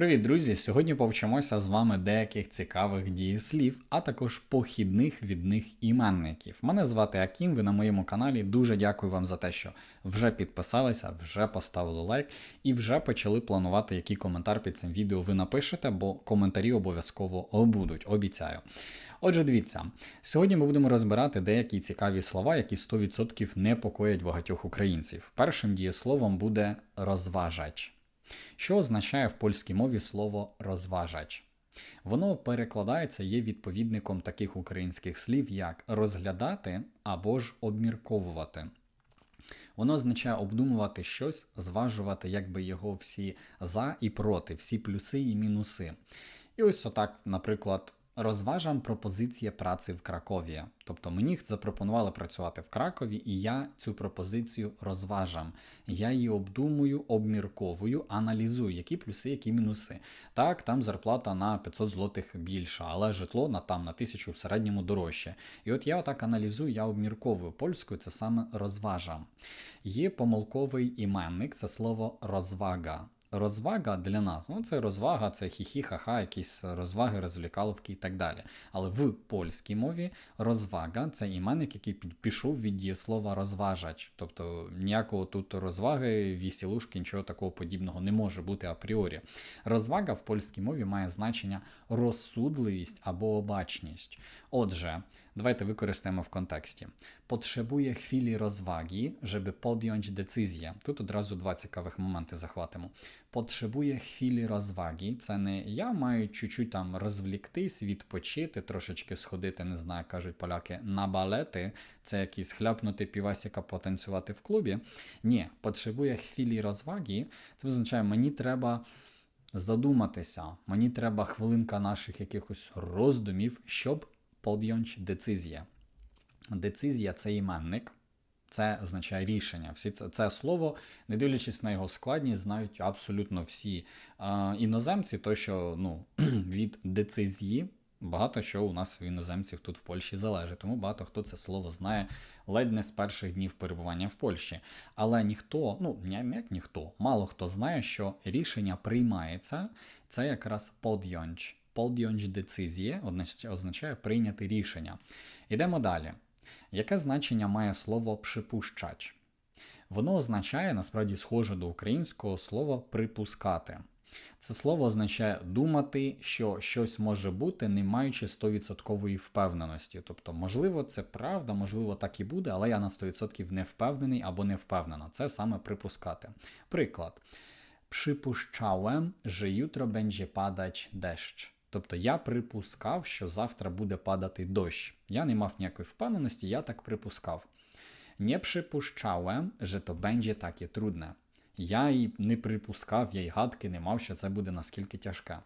Привіт, друзі! Сьогодні повчимося з вами деяких цікавих дієслів, а також похідних від них іменників. Мене звати Акім, ви на моєму каналі. Дуже дякую вам за те, що вже підписалися, вже поставили лайк і вже почали планувати, який коментар під цим відео ви напишете, бо коментарі обов'язково будуть, обіцяю. Отже, дивіться, сьогодні ми будемо розбирати деякі цікаві слова, які 100% непокоять багатьох українців. Першим дієсловом буде розважач. Що означає в польській мові слово розважач? Воно перекладається, є відповідником таких українських слів, як розглядати або ж обмірковувати. Воно означає обдумувати щось, зважувати якби його всі за і проти, всі плюси і мінуси. І ось отак, наприклад, розважам пропозиція праці в Кракові. Тобто мені запропонували працювати в Кракові, і я цю пропозицію розважам. Я її обдумую, обмірковую, аналізую, які плюси, які мінуси. Так, там зарплата на 500 злотих більша, але житло на там на тисячу в середньому дорожче. І от я отак аналізую, я обмірковую польською, це саме розважам. Є помилковий іменник, це слово розвага. Розвага для нас, ну це розвага, це хі-хі, ха-ха, якісь розваги, розвлікаловки і так далі. Але в польській мові розвага це іменник, який пішов від дієслова розважач. Тобто ніякого тут розваги, вісілушки, нічого такого подібного не може бути апріорі. Розвага в польській мові має значення розсудливість або обачність. Отже, давайте використаємо в контексті. Potrzebuję chwili rozwagi, żeby podjąć decyzję. Тут одразу два цікавих моменти захватимо. Potrzebuję chwili rozwagi. Це не я маю чуть-чуть там розвліктись, відпочити, трошечки сходити, не знаю, кажуть поляки, на балети. Це якийсь хляпнути півасіка, потанцювати в клубі. Ні, potrzebuję chwili rozwagi. Це означає, мені треба задуматися, мені треба хвилинка наших якихось роздумів, щоб podjąć decyzję. Децизія це іменник, це означає рішення. Всі це, це слово, не дивлячись на його складність, знають абсолютно всі е, іноземці, то що ну, від децизії багато що у нас в іноземців тут в Польщі залежить. Тому багато хто це слово знає ледь не з перших днів перебування в Польщі. Але ніхто, ну як ніхто, мало хто знає, що рішення приймається, це якраз подйонч. Podjąć decyzję означає прийняти рішення. Йдемо далі. Яке значення має слово припущач? Воно означає, насправді, схоже до українського слова припускати. Це слово означає думати, що щось може бути, не маючи 100% впевненості. Тобто, можливо, це правда, можливо, так і буде, але я на 100% не впевнений або не впевнена. Це саме припускати. Приклад. Przypuszczałem, że jutro będzie padać deszcz. Тобто я припускав, що завтра буде падати дощ. Я не мав ніякої впевненості, я так припускав. Не przypuszczałem, що to będzie і трудне. Я і не припускав, я й гадки не мав, що це буде наскільки тяжке.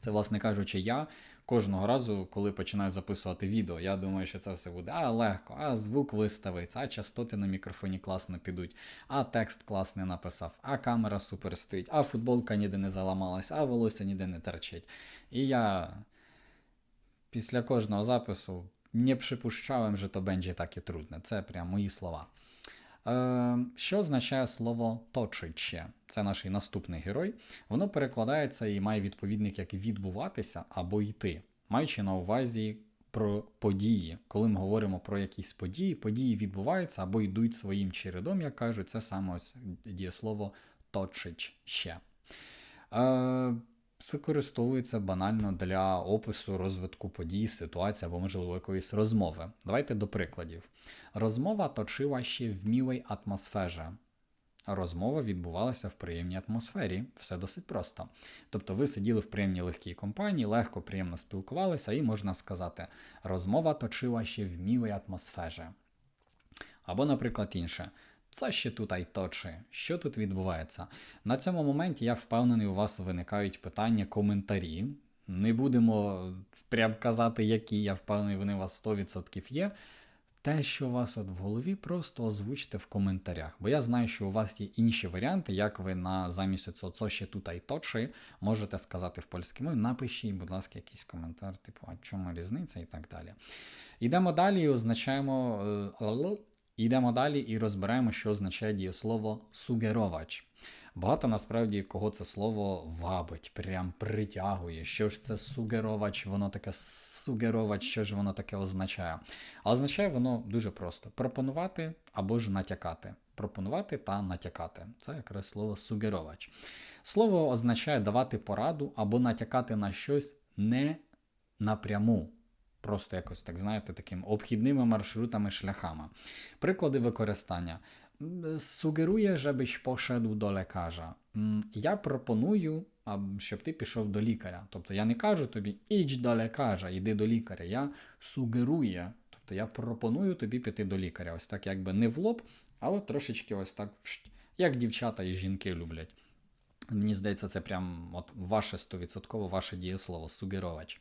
Це, власне кажучи, я кожного разу, коли починаю записувати відео, я думаю, що це все буде а легко, а звук виставиться, а частоти на мікрофоні класно підуть, а текст класний написав, а камера супер стоїть, а футболка ніде не заламалась, а волосся ніде не терчить. І я після кожного запису не припущałem, що то będzie таке трудне. Це прям мої слова. Е, Що означає слово точиче? Це наш наступний герой. Воно перекладається і має відповідник як відбуватися або йти, маючи на увазі про події. Коли ми говоримо про якісь події, події відбуваються або йдуть своїм чередом, як кажуть, це саме ось дієслово точить ще. Використовується банально для опису розвитку подій, ситуації або, можливо, якоїсь розмови. Давайте до прикладів. Розмова точила ще в мілій атмосфері. Розмова відбувалася в приємній атмосфері, все досить просто. Тобто ви сиділи в приємній легкій компанії, легко, приємно спілкувалися, і можна сказати, розмова точила ще в мілій атмосфері. Або, наприклад, інше. Це ще тут айточі. Що тут відбувається? На цьому моменті я впевнений, у вас виникають питання, коментарі. Не будемо прям казати, які, я впевнений, вони у вас 100% є. Те, що у вас от в голові, просто озвучте в коментарях. Бо я знаю, що у вас є інші варіанти, як ви на замість цього «це ще тут айточі можете сказати в польській мові. Напишіть, будь ласка, якийсь коментар, типу, а чому різниця і так далі. Йдемо далі і означаємо. Йдемо далі і розберемо, що означає дієслово сугеровач. Багато насправді кого це слово вабить, прям притягує. Що ж це сугеровач, воно таке сугеровач, що ж воно таке означає? А означає воно дуже просто: пропонувати або ж натякати. Пропонувати та натякати. Це якраз слово сугеровач. Слово означає давати пораду або натякати на щось не напряму. Просто якось так, знаєте, таким обхідними маршрутами, шляхами. Приклади використання. Сугерує, żebyś poszedł до lekarza. Я пропоную, щоб ти пішов до лікаря. Тобто я не кажу тобі ідь до лекаря, йди до лікаря. Я сугерує, тобто я пропоную тобі піти до лікаря. Ось так, якби не в лоб, але трошечки ось так, як дівчата і жінки люблять. Мені здається, це прям от ваше 100% ваше дієслово сугеровач.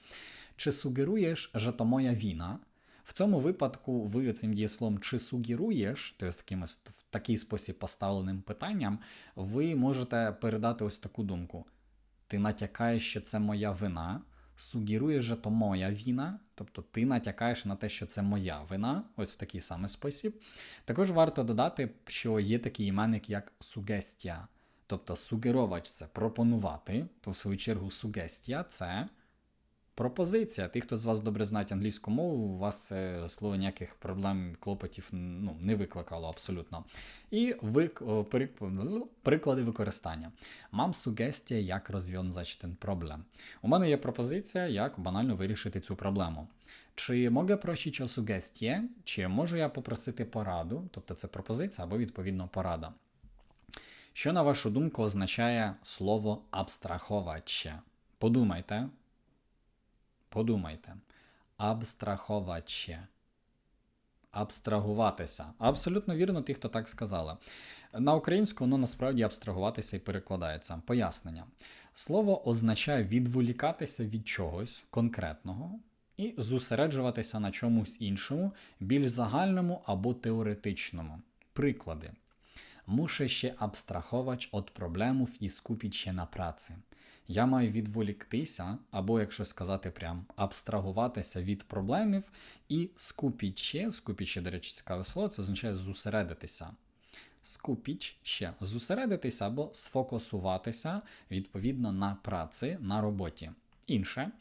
Чи сугеруєш, що то моя віна? В цьому випадку ви цим дієслом чи сугеруєш, тобто таким в такий спосіб поставленим питанням, ви можете передати ось таку думку. Ти натякаєш, що це моя вина, сугеруєш, що то моя віна, тобто ти натякаєш на те, що це моя вина, ось в такий самий спосіб. Також варто додати, що є такий іменник, як сугестія. Тобто сугеровач це пропонувати, то в свою чергу сугестія це пропозиція. Ті, хто з вас добре знають англійську мову, у вас це слово ніяких проблем, клопотів ну, не викликало абсолютно. І вик... о, прик- приклади використання. Мам сугестія, як ten проблем. У мене є пропозиція, як банально вирішити цю проблему. Чи можу просити о сугестіє, чи можу я попросити пораду, тобто це пропозиція або відповідно порада. Що, на вашу думку, означає слово абстраховаче? Подумайте. Подумайте. Абстраховаче. Абстрагуватися. Абсолютно вірно, ті, хто так сказали. На українську воно насправді абстрагуватися і перекладається. Пояснення. Слово означає відволікатися від чогось конкретного і зосереджуватися на чомусь іншому, більш загальному або теоретичному. Приклади. Muszę się abstrahować od problemów i skupić się na. Я маю відволіктися, або, якщо сказати прям, абстрагуватися від проблемів і скупіть ще, до речі, цікаве слово, це означає зосередитися. Скупіч ще зосередитися або сфокусуватися відповідно на праці, на роботі. Інше.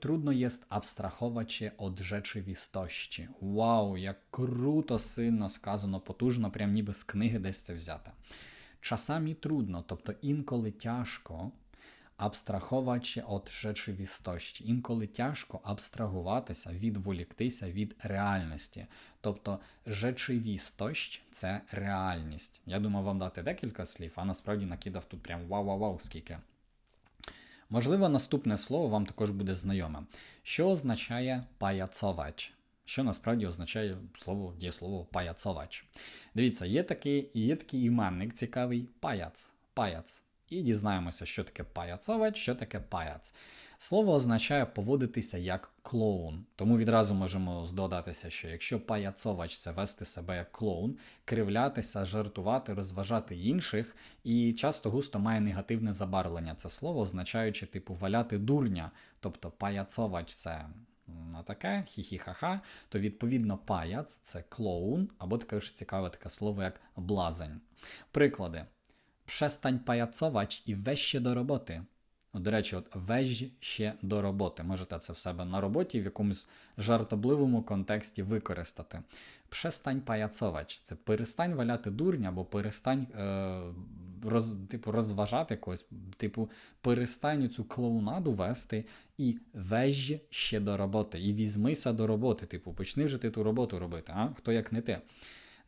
Trudno jest abstrahować się od rzeczywistości. Вау, як круто, сильно сказано, потужно, прям ніби з книги десь це взяти. Czasami trudno, тобто інколи тяжко абстрахувати się od rzeczywistości. Інколи тяжко абстрагуватися, відволіктися від реальності. Тобто rzeczywistość – це реальність. Я думав вам дати декілька слів, а насправді накидав тут прям вау-вау-вау скільки. Можливо, наступне слово вам також буде знайоме. Що означає паяцовач? Що насправді означає слово дієслово паяцовач? Дивіться, є такий, є такий іменник цікавий паяц. Паяц. І дізнаємося, що таке паяцовач, що таке паяц. Слово означає поводитися як клоун. Тому відразу можемо здогадатися, що якщо паяцовач це вести себе як клоун, кривлятися, жартувати, розважати інших, і часто густо має негативне забарвлення це слово, означаючи, типу, валяти дурня. Тобто паяцовач це на таке, хі-хі-ха-ха, то відповідно паяц це клоун, або таке ж цікаве таке слово, як блазень. Приклади. Przestań pajacować i weź się do роботи. До речі, от веж ще до роботи. Можете це в себе на роботі в якомусь жартобливому контексті використати. Przestań pajacować. Це перестань валяти дурня, або перестань е, роз, типу, розважати когось, типу, перестань цю клоунаду вести і веж ще до роботи. І візьмися до роботи. Типу, почни вже ти ту роботу робити, а? Хто як не ти.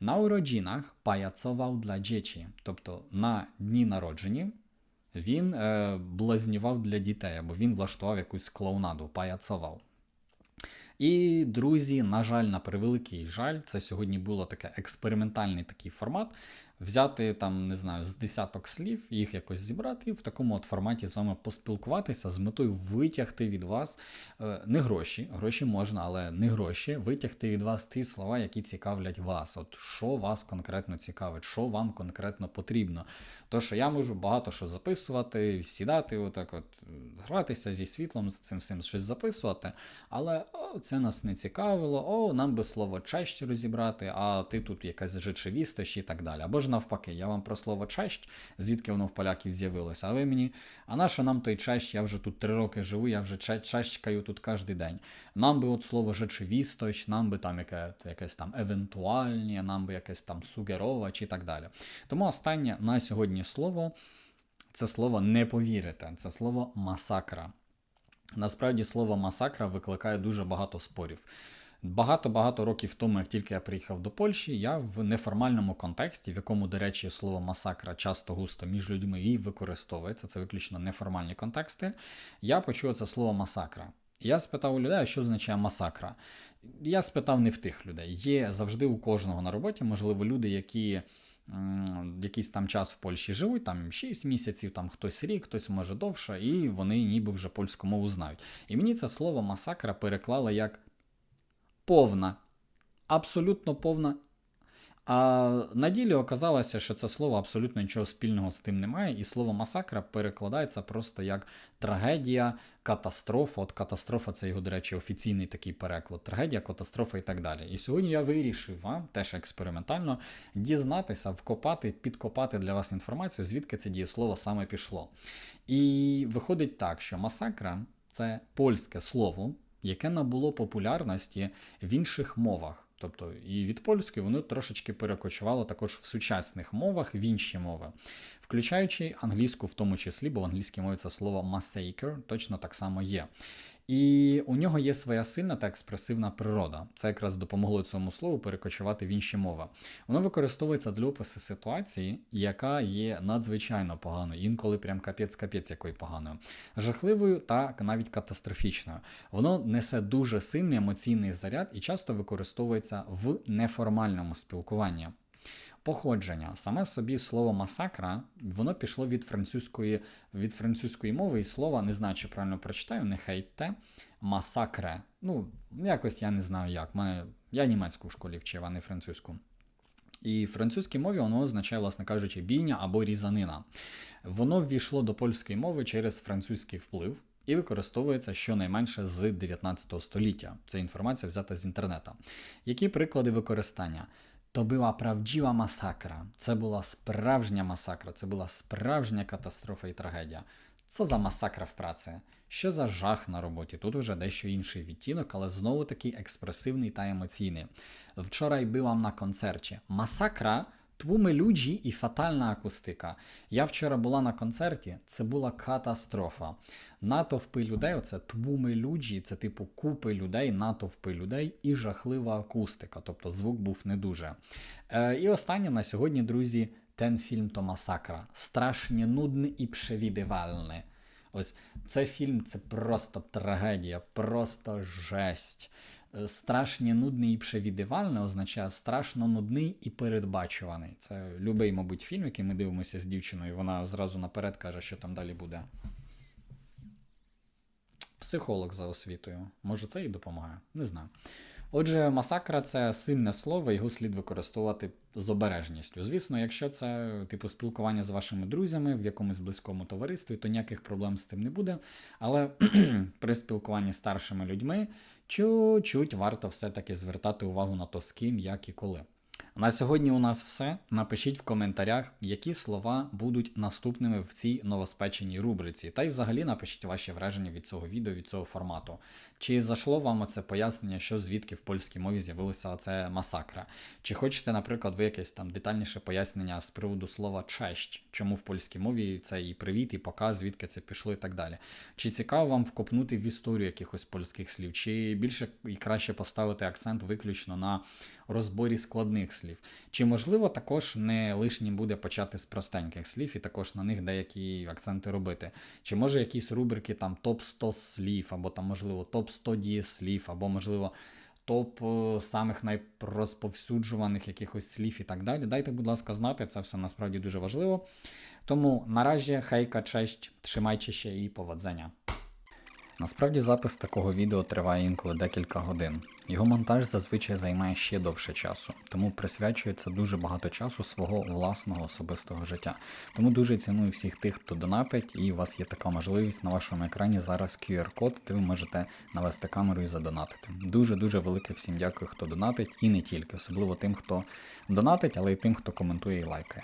На уrodzinach pajacował dla dzieci, тобто на дні народжені він е, блазнював для дітей, або він влаштував якусь клоунаду, паяцовав. І, друзі, на жаль, на превеликий жаль, це сьогодні було таке експериментальний такий формат. Взяти там, не знаю, з десяток слів, їх якось зібрати і в такому от форматі з вами поспілкуватися з метою витягти від вас е, не гроші, гроші можна, але не гроші, витягти від вас ті слова, які цікавлять вас. От що вас конкретно цікавить, що вам конкретно потрібно. То, що я можу багато що записувати, сідати, отак от гратися зі світлом, з цим всім щось записувати, але о, це нас не цікавило, о, нам би слово чаще розібрати, а ти тут якась речовістость і так далі. Або ж навпаки, я вам про слово честь, звідки воно в поляків з'явилося, а ви мені, а на що нам той честь, я вже тут три роки живу, я вже че- чещкаю тут кожен день. Нам би от слово «rzeczywistość», нам би там яке, якесь там евентуальні, нам би якесь там сугеровач і так далі. Тому останнє на сьогодні слово це слово не повірите, це слово масакра. Насправді слово масакра викликає дуже багато спорів. Багато-багато років тому, як тільки я приїхав до Польщі, я в неформальному контексті, в якому, до речі, слово масакра часто густо між людьми і використовується, це виключно неформальні контексти. Я почув це слово масакра. Я спитав у людей, що означає масакра. Я спитав не в тих людей. Є завжди у кожного на роботі, можливо, люди, які якийсь там час в Польщі живуть, там 6 місяців, там хтось рік, хтось може довше, і вони ніби вже польську мову знають. І мені це слово масакра переклали як повна, абсолютно повна. А на ділі оказалося, що це слово абсолютно нічого спільного з тим немає, і слово масакра перекладається просто як трагедія, катастрофа. От катастрофа це його, до речі, офіційний такий переклад. Трагедія, катастрофа і так далі. І сьогодні я вирішив вам теж експериментально дізнатися, вкопати, підкопати для вас інформацію, звідки це дієслово саме пішло. І виходить так, що масакра це польське слово, яке набуло популярності в інших мовах. Тобто і від польської воно трошечки перекочувало також в сучасних мовах в інші мови, включаючи англійську в тому числі, бо в англійській мові це слово massacre точно так само є. І у нього є своя сильна та експресивна природа. Це якраз допомогло цьому слову перекочувати в інші мови. Воно використовується для опису ситуації, яка є надзвичайно поганою, інколи прям капець-капець якою поганою, жахливою та навіть катастрофічною. Воно несе дуже сильний емоційний заряд і часто використовується в неформальному спілкуванні. Походження, саме собі слово масакра, воно пішло від французької, від французької мови, і слова, не знаю, чи правильно прочитаю, не хейтте, масакре. Ну, якось я не знаю як. Я німецьку в школі вчив, а не французьку. І в французькій мові воно означає, власне кажучи, бійня або різанина. Воно ввійшло до польської мови через французький вплив і використовується щонайменше з 19 століття. Це інформація взята з інтернету. Які приклади використання? То była prawdziwa masakra. Це була справжня масакра, це була справжня катастрофа і трагедія. Це за масакра в праці. Що за жах на роботі? Тут вже дещо інший відтінок, але знову такий експресивний та емоційний. Вчора byłam на концерті. Масакра Tłumy ludzi і фатальна акустика. Я вчора була на концерті, це була катастрофа. Натовпи людей, оце тбуми люджі, це типу купи людей, натовпи людей і жахлива акустика, тобто звук був не дуже. Е, і останнє на сьогодні, друзі, ten фільм то масакра. Страшnie нудний і przewidywalny. Ось цей фільм це просто трагедія, просто жесть. Е, Страшні нудний і przewidywalny означає страшно нудний і передбачуваний. Це любий, мабуть, фільм, який ми дивимося з дівчиною. Вона зразу наперед каже, що там далі буде. Психолог за освітою. Може, це і допомагає? Не знаю. Отже, масакра це сильне слово, його слід використовувати з обережністю. Звісно, якщо це типу спілкування з вашими друзями в якомусь близькому товаристві, то ніяких проблем з цим не буде. Але при спілкуванні з старшими людьми чуть-чуть варто все-таки звертати увагу на то, з ким, як і коли. На сьогодні у нас все. Напишіть в коментарях, які слова будуть наступними в цій новоспеченій рубриці. Та й взагалі напишіть ваші враження від цього відео, від цього формату. Чи зайшло вам оце пояснення, що звідки в польській мові з'явилося оце масакра? Чи хочете, наприклад, ви якесь там детальніше пояснення з приводу слова честь, чому в польській мові це і привіт, і пока, звідки це пішло, і так далі? Чи цікаво вам вкопнути в історію якихось польських слів, чи більше і краще поставити акцент виключно на розборі складних слів? Чи можливо також не лишнім буде почати з простеньких слів і також на них деякі акценти робити? Чи може якісь рубрики там топ 100 слів, або там, можливо, топ 100 дієслів, або можливо. Топ е, самих найрозповсюджуваних якихось слів і так далі. Дайте, будь ласка, знати, це все насправді дуже важливо. Тому наразі хейка, честь, тримайте ще і поводзення. Насправді запис такого відео триває інколи декілька годин. Його монтаж зазвичай займає ще довше часу, тому присвячується дуже багато часу свого власного особистого життя. Тому дуже ціную всіх тих, хто донатить, і у вас є така можливість на вашому екрані зараз QR-код, де ви можете навести камеру і задонатити. Дуже дуже велике всім дякую, хто донатить, і не тільки, особливо тим, хто донатить, але й тим, хто коментує і лайкає.